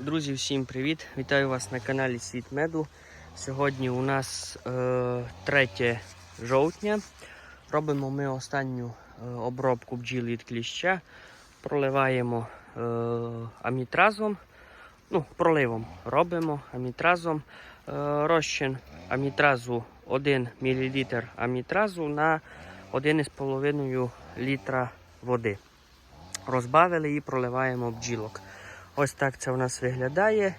Друзі, всім привіт! Вітаю вас на каналі Світ Меду. Сьогодні у нас е, 3 жовтня. Робимо ми останню е, обробку бджіл від кліща. Проливаємо е, амітразом. Ну, проливом робимо амітразом. Е, розчин амітразу 1 мл амітразу на 1,5 літра води. Розбавили і проливаємо бджілок. Ось так це у нас виглядає.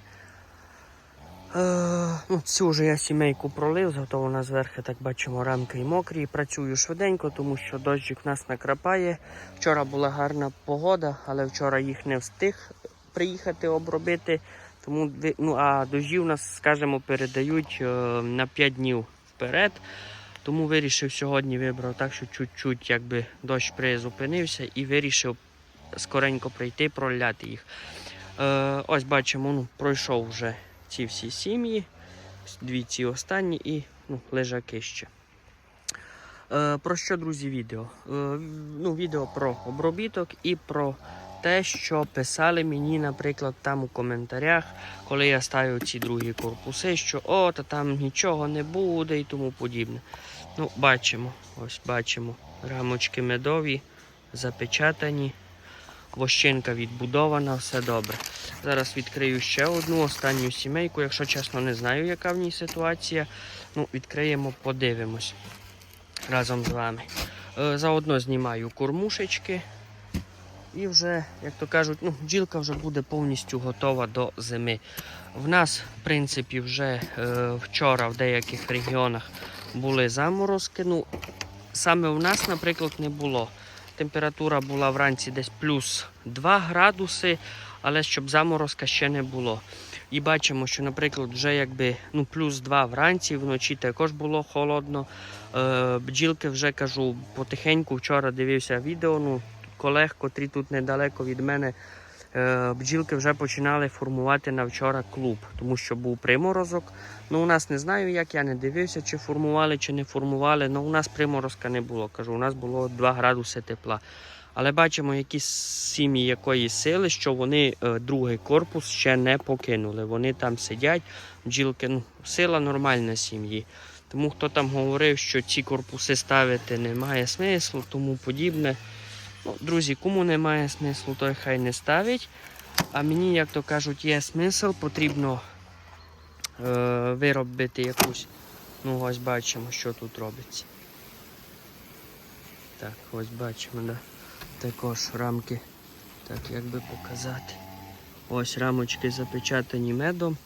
Е, ну, Цю вже я сімейку пролив, зато вона зверху, так бачимо, рамки і мокрі. Працюю швиденько, тому що дощик в нас накрапає. Вчора була гарна погода, але вчора їх не встиг приїхати обробити. Тому, ну, а дожі у нас, скажімо, передають е, на 5 днів вперед. Тому вирішив сьогодні вибрав так, що чуть-чуть якби дощ призупинився і вирішив скоренько прийти, проляти їх. Е, ось бачимо, ну, пройшов вже ці всі сім'ї, дві ці останні і ну, лежаки ще. Е, про що, друзі, відео? Е, ну, відео про обробіток і про те, що писали мені, наприклад, там у коментарях, коли я ставив ці другі корпуси, що о, та там нічого не буде і тому подібне. Ну, бачимо, ось бачимо рамочки медові, запечатані. Вощинка відбудована, все добре. Зараз відкрию ще одну останню сімейку. Якщо чесно, не знаю, яка в ній ситуація. Ну, відкриємо, подивимось разом з вами. Е, заодно знімаю кормушечки. І вже, як то кажуть, ну, бджілка вже буде повністю готова до зими. В нас, в принципі, вже е, вчора в деяких регіонах були заморозки. Ну, саме в нас, наприклад, не було. Температура була вранці десь плюс 2 градуси, але щоб заморозка ще не було. І бачимо, що, наприклад, вже якби ну, плюс 2 вранці, вночі також було холодно. Е, бджілки вже кажу, потихеньку вчора дивився відео. Ну, колег, котрі тут недалеко від мене, бджілки вже починали формувати на вчора клуб, тому що був приморозок. Ну, у нас не знаю, як я не дивився, чи формували, чи не формували. Ну, у нас приморозка не було. Кажу, у нас було 2 градуси тепла. Але бачимо, якісь сім'ї якої сили, що вони е, другий корпус ще не покинули. Вони там сидять, бджілки, ну, сила нормальна сім'ї. Тому хто там говорив, що ці корпуси ставити немає смислу, тому подібне. Друзі, кому немає смислу, той хай не ставить. А мені, як то кажуть, є смисл, потрібно е, виробити якусь. Ну, ось бачимо, що тут робиться. Так, ось бачимо, да. також рамки. Так, як би показати. Ось рамочки запечатані медом.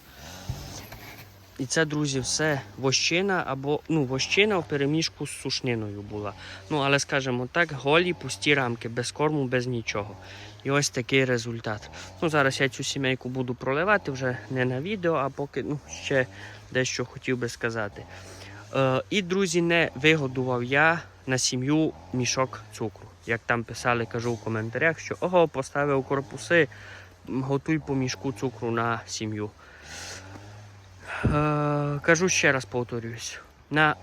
І це, друзі, все вощина або ну, вощина в переміжку з сушниною була. Ну, але скажімо так, голі, пусті рамки, без корму, без нічого. І ось такий результат. Ну, Зараз я цю сімейку буду проливати вже не на відео, а поки ну, ще дещо хотів би сказати. Е, і, друзі, не вигодував я на сім'ю мішок цукру. Як там писали, кажу в коментарях, що ого, поставив корпуси, готуй по мішку цукру на сім'ю. Е, кажу ще раз повторююсь. На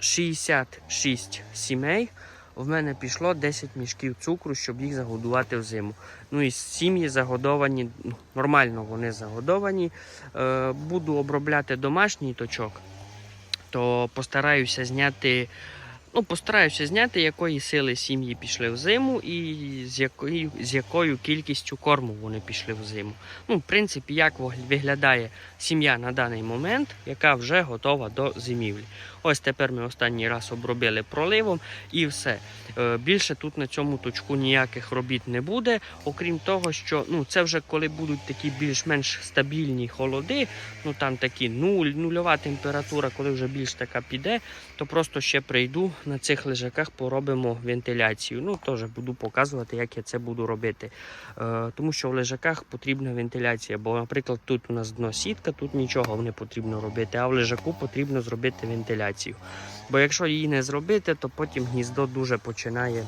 66 сімей в мене пішло 10 мішків цукру, щоб їх загодувати взиму. Ну і сім'ї загодовані, нормально вони загодовані. Е, буду обробляти домашній точок, то постараюся зняти. Ну, постараюся зняти, якої сили сім'ї пішли в зиму і з якою, з якою кількістю корму вони пішли в зиму. Ну, в принципі, як вигля- виглядає сім'я на даний момент, яка вже готова до зимівлі. Ось тепер ми останній раз обробили проливом і все. Е, Більше тут на цьому точку ніяких робіт не буде, окрім того, що ну, це вже коли будуть такі більш-менш стабільні холоди, ну там такі нуль, нульова температура, коли вже більш така піде, то просто ще прийду на цих лежаках, поробимо вентиляцію. Ну, теж буду показувати, як я це буду робити. Е, тому що в лежаках потрібна вентиляція. Бо, наприклад, тут у нас дно сітка, тут нічого не потрібно робити, а в лежаку потрібно зробити вентиляцію. Бо якщо її не зробити, то потім гніздо дуже починає.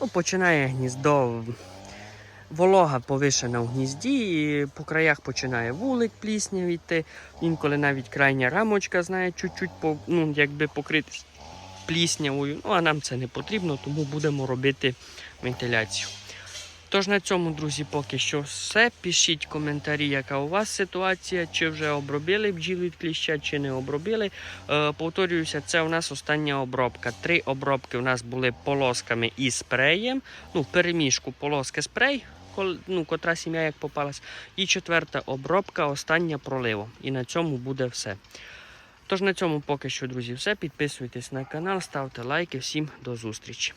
Ну, починає гніздо. Волога повишена в гнізді, і по краях починає вулик пліснявіти. Інколи навіть крайня рамочка знає, чуть-чуть по, ну, якби покритись пліснявою. Ну, а нам це не потрібно, тому будемо робити вентиляцію. Тож на цьому, друзі, поки що все. Пишіть коментарі, яка у вас ситуація, чи вже обробили бджіл від кліща, чи не обробили. Е, повторююся, це у нас остання обробка. Три обробки у нас були полосками і спреєм. Ну, в переміжку полоски спрей, ну, котра сім'я як попалась. І четверта обробка, остання проливом. І на цьому буде все. Тож на цьому поки що, друзі, все. Підписуйтесь на канал, ставте лайки. Всім до зустрічі.